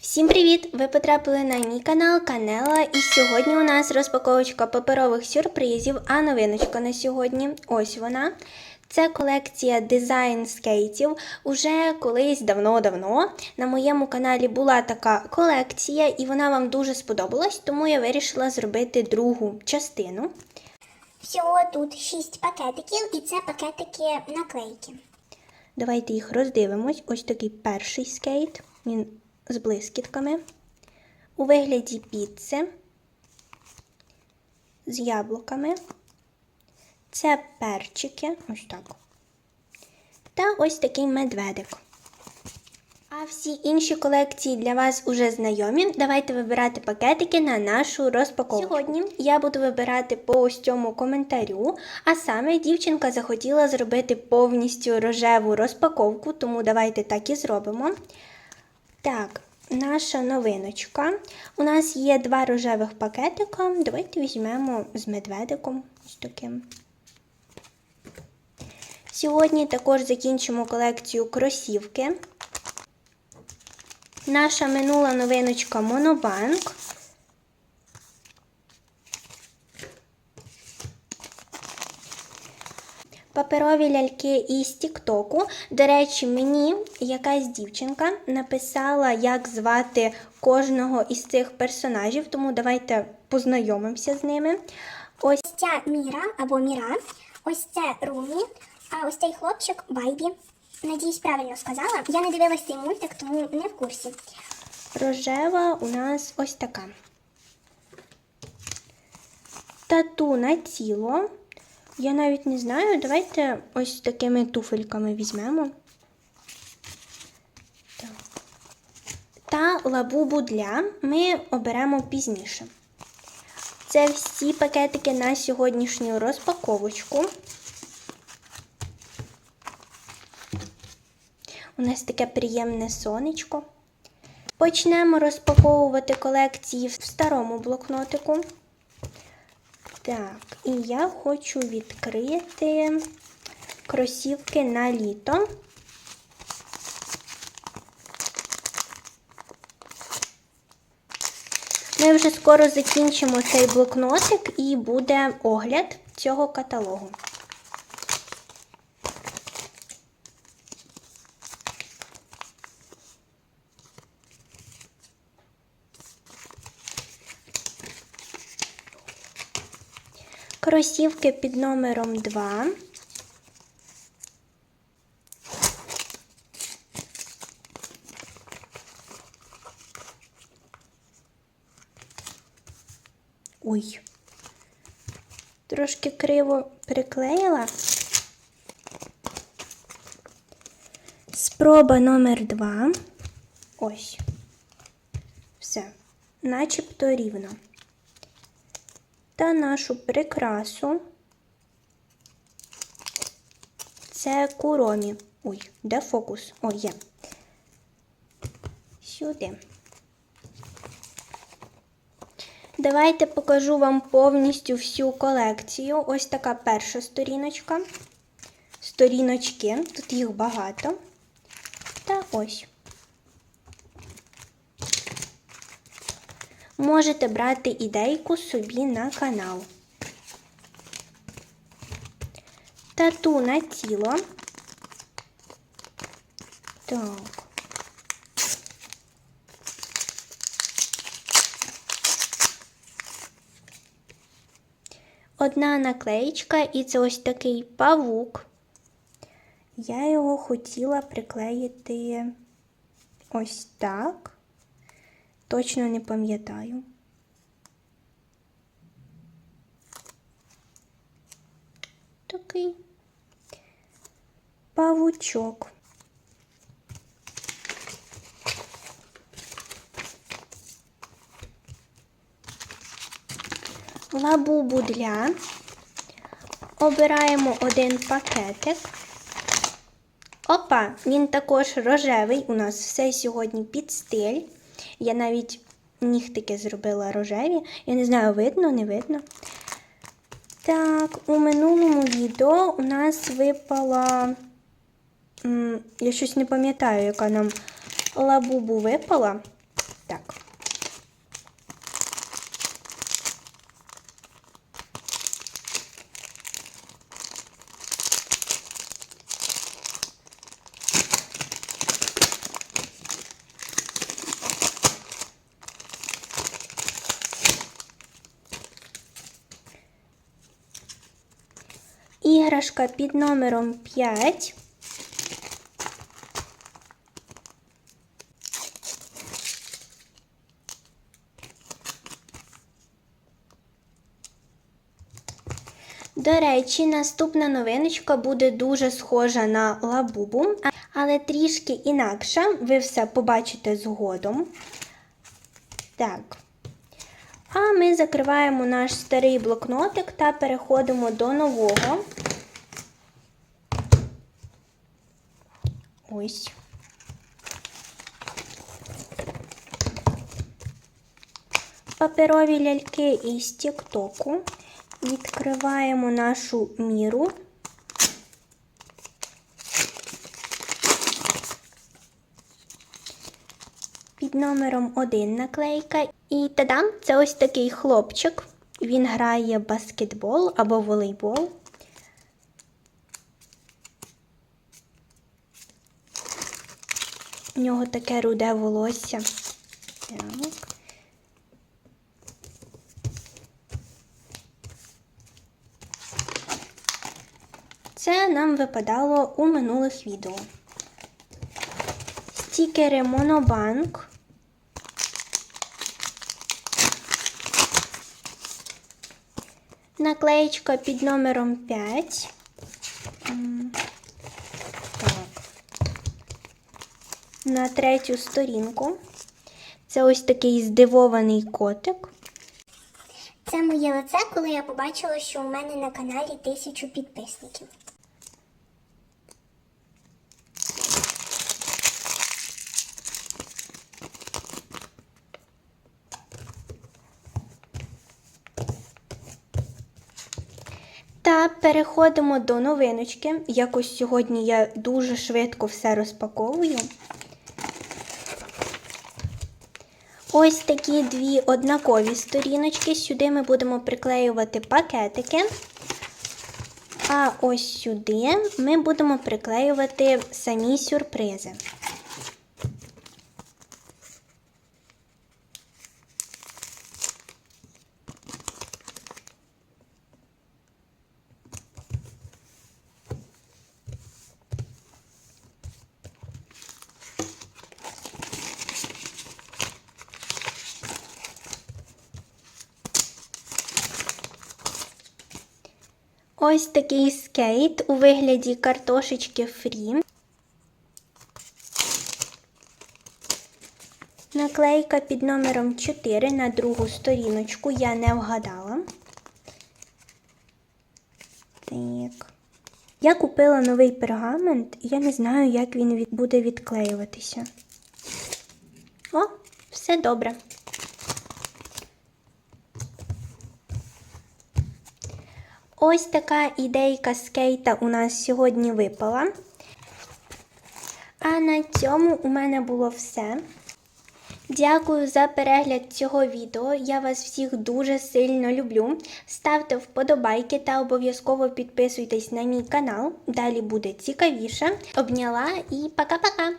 Всім привіт! Ви потрапили на мій канал Канела, і сьогодні у нас розпаковочка паперових сюрпризів, а новиночка на сьогодні ось вона. Це колекція дизайн скейтів. Уже колись давно-давно на моєму каналі була така колекція, і вона вам дуже сподобалась, тому я вирішила зробити другу частину. Всього тут 6 пакетиків, і це пакетики наклейки. Давайте їх роздивимось. Ось такий перший скейт. Він з блискітками. У вигляді піци з яблуками. Це перчики. Ось так. Та ось такий медведик. А всі інші колекції для вас уже знайомі. Давайте вибирати пакетики на нашу розпаковку. Сьогодні я буду вибирати по ось цьому коментарю. А саме дівчинка захотіла зробити повністю рожеву розпаковку, тому давайте так і зробимо. Так, наша новиночка. У нас є два рожевих пакетика. Давайте візьмемо з медведиком ось таким. Сьогодні також закінчимо колекцію кросівки. Наша минула новиночка Монобанк. Паперові ляльки із Тіктоку. До речі, мені якась дівчинка написала, як звати кожного із цих персонажів, тому давайте познайомимося з ними. Ось ця Міра або Міра, ось це Румі, а ось цей хлопчик Байбі. Надіюсь, правильно сказала. Я не дивилась цей мультик, тому не в курсі. рожева у нас ось така. Тату на тіло. Я навіть не знаю. Давайте ось такими туфельками візьмемо. Так. Та лабубу для ми оберемо пізніше. Це всі пакетики на сьогоднішню розпаковочку. У нас таке приємне сонечко. Почнемо розпаковувати колекції в старому блокнотику. Так, і я хочу відкрити кросівки на літо. Ми вже скоро закінчимо цей блокнотик і буде огляд цього каталогу. Кросівки під номером 2. Ой. Трошки криво приклеїла. Спроба номер 2. Ось. Все. Начебто рівно та нашу прикрасу. Це куромі. Ой, де фокус? О, є. Сюди. Давайте покажу вам повністю всю колекцію. Ось така перша сторіночка. Сторіночки, тут їх багато. Та ось. Можете брати ідейку собі на канал. Тату на тіло. Так. Одна наклеїчка, і це ось такий павук. Я його хотіла приклеїти ось так. Точно не пам'ятаю. Такий павучок. Лабубу для. Обираємо один пакетик. Опа, він також рожевий. У нас все сьогодні під стиль. Я навіть нігтики зробила рожеві. Я не знаю, видно, не видно. Так, у минулому відео у нас випала. Я щось не пам'ятаю, яка нам лабубу випала. так. Іграшка під номером 5. До речі, наступна новиночка буде дуже схожа на лабубу, але трішки інакша. Ви все побачите згодом. Так. А ми закриваємо наш старий блокнотик та переходимо до нового. Ось. Паперові ляльки із Тіктоку. Відкриваємо нашу міру. Під номером 1 наклейка. І тадам, це ось такий хлопчик. Він грає баскетбол або волейбол. У нього таке руде волосся. Так. Це нам випадало у минулих відео. Стікери Монобанк. Наклеєчка під номером 5. М, Так. На третю сторінку. Це ось такий здивований котик. Це моє лице, коли я побачила, що у мене на каналі тисячу підписників. Та переходимо до новиночки. Якось сьогодні я дуже швидко все розпаковую. Ось такі дві однакові сторіночки. Сюди ми будемо приклеювати пакетики. А ось сюди ми будемо приклеювати самі сюрпризи. Ось такий скейт у вигляді картошечки фрі. Наклейка під номером 4 на другу сторіночку я не вгадала. Так. Я купила новий пергамент, і я не знаю, як він буде відклеюватися. О, все добре. Ось така ідейка скейта у нас сьогодні випала. А на цьому у мене було все. Дякую за перегляд цього відео. Я вас всіх дуже сильно люблю. Ставте вподобайки та обов'язково підписуйтесь на мій канал. Далі буде цікавіше. Обняла і пока-пока.